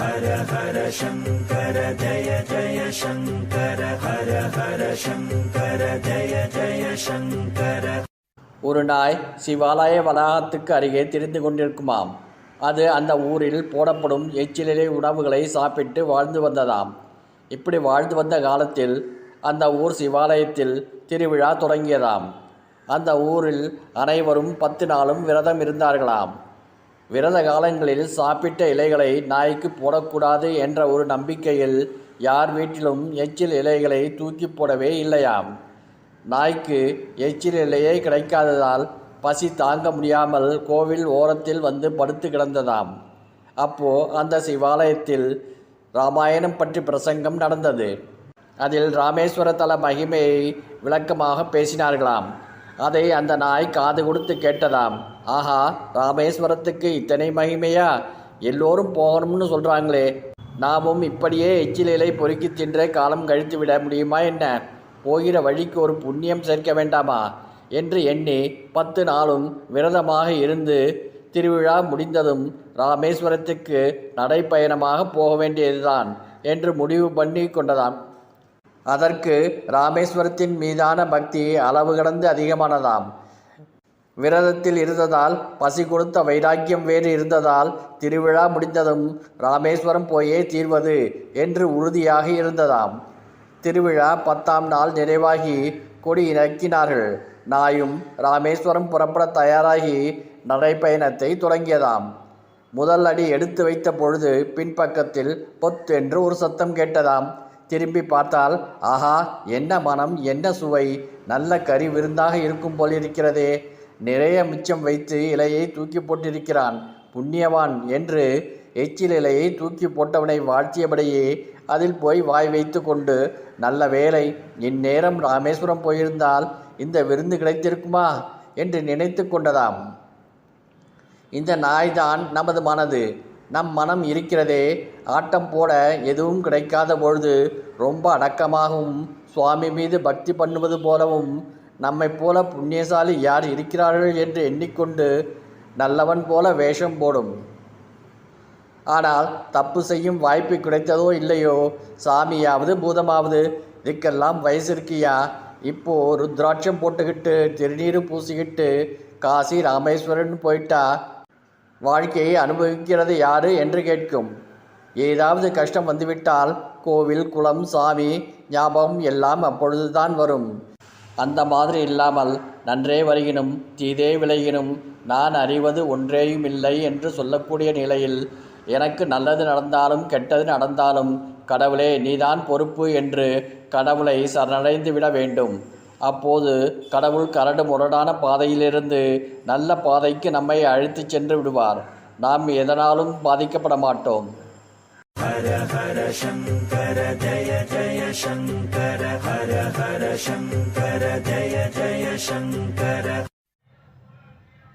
ஹர ஹர சங்கர ஜய ஜய சங்கர ஹர ஹர சங்கர ஜய ஜய சங்கர. ஒரு நாய் சிவாலய வளாகத்துக்கு அருகே திரிந்து கொண்டிருக்குமாம். அது அந்த ஊரில் போடப்படும் எச்சிலிலை உணவுகளை சாப்பிட்டு வாழ்ந்து வந்ததாம். இப்படி வாழ்ந்து வந்த காலத்தில் அந்த ஊர் சிவாலயத்தில் திருவிழா தொடங்கியதாம். அந்த ஊரில் அனைவரும் பத்து நாளும் விரதம் இருந்தார்களாம். விரத காலங்களில் சாப்பிட்ட இலைகளை நாய்க்கு போடக்கூடாது என்ற ஒரு நம்பிக்கையில் யார் வீட்டிலும் எச்சில் இலைகளை தூக்கி போடவே இல்லையாம். நாய்க்கு எச்சில் இலையே கிடைக்காததால் பசி தாங்க முடியாமல் கோவில் ஓரத்தில் வந்து படுத்து கிடந்ததாம். அப்போ அந்த சிவாலயத்தில் ராமாயணம் பற்றி பிரசங்கம் நடந்தது. அதில் ராமேஸ்வர தல மகிமையை விளக்கமாக பேசினார்களாம். அதை அந்த நாய் காது கொடுத்து கேட்டதாம். ஆஹா ராமேஸ்வரத்துக்கு இத்தனை மகிமையா? எல்லோரும் போகணும்னு சொல்கிறாங்களே நாமும் இப்படியே எச்சில் பொறுக்கி தின்றே காலம் கழித்து விட முடியுமா என்ன? போகிற வழிக்கு ஒரு புண்ணியம் சேர்க்க வேண்டாமா? என்று எண்ணி பத்து நாளும் விரதமாக இருந்து திருவிழா முடிந்ததும் ராமேஸ்வரத்துக்கு நடைப்பயணமாக போக வேண்டியதுதான் என்று முடிவு பண்ணி கொண்டதாம். அதற்கு ராமேஸ்வரத்தின் மீதான பக்தி அளவு கடந்து அதிகமானதாம். விரதத்தில் இருந்ததால் பசி கொடுத்த வைராக்கியம் வேறு இருந்ததால் திருவிழா முடிந்ததும் ராமேஸ்வரம் போயே தீர்வது என்று உறுதியாக இருந்ததாம். திருவிழா பத்தாம் நாள் நிறைவாகி கொடி இறக்கினார்கள். நாயும் ராமேஸ்வரம் புறப்பட தயாராகி நடைப்பயணத்தை தொடங்கியதாம். முதல் அடி எடுத்து வைத்த பொழுது பின்பக்கத்தில் பொத் என்று ஒரு சத்தம் கேட்டதாம். திரும்பி பார்த்தால் ஆஹா என்ன மனம் என்ன சுவை? நல்ல கறி விருந்தாக இருக்கும் போல் இருக்கிறதே. நிறைய மிச்சம் வைத்து இலையை தூக்கி போட்டிருக்கிறான். புண்ணியவான் என்று எச்சில் இலையை தூக்கி போட்டவனை வாழ்த்தியபடியே அதில் போய் வாய் வைத்து கொண்டு நல்ல வேலை இந்நேரம் ராமேஸ்வரம் போயிருந்தால் இந்த விருந்து கிடைத்திருக்குமா? என்று நினைத்து கொண்டதாம். இந்த நாய்தான் நமது மனது. நம் மனம் இருக்கிறதே. ஆட்டம் போட எதுவும் கிடைக்காத பொழுது ரொம்ப அடக்கமாகவும் சுவாமி மீது பக்தி பண்ணுவது போலவும் நம்மைப் போல புண்ணியசாலி யார் இருக்கிறார்கள் என்று எண்ணிக்கொண்டு நல்லவன் போல வேஷம் போடும். ஆனால் தப்பு செய்யும் வாய்ப்பு கிடைத்ததோ இல்லையோ சாமியாவது பூதமாவது இதுக்கெல்லாம் வயசு இருக்கியா? இப்போ ருத்ராட்சம் போட்டுக்கிட்டு திருநீர் பூசிக்கிட்டு காசி ராமேஸ்வரன் போயிட்டா வாழ்க்கையை அனுபவிக்கிறது யாரு என்று கேட்கும். ஏதாவது கஷ்டம் வந்துவிட்டால் கோவில் குளம் சாமி ஞாபகம் எல்லாம் அப்பொழுதுதான் வரும். அந்த மாதிரி இல்லாமல் நன்றே வருகினும் தீதே விலகினும் நான் அறிவது ஒன்றேயும் இல்லை என்று சொல்லக்கூடிய நிலையில் எனக்கு நல்லது நடந்தாலும் கெட்டது நடந்தாலும் கடவுளே நீதான் பொறுப்பு என்று கடவுளை சரணடைந்து விட வேண்டும். அப்போது கடவுள் கரடு முரடான பாதையிலிருந்து நல்ல பாதைக்கு நம்மை அழைத்துச் சென்று விடுவார். நாம் எதனாலும் பாதிக்கப்பட மாட்டோம். ஹர ஹர சங்கர ஜய ஜய சங்கர ஹர ஹர சங்கர ஜய ஜய சங்கர.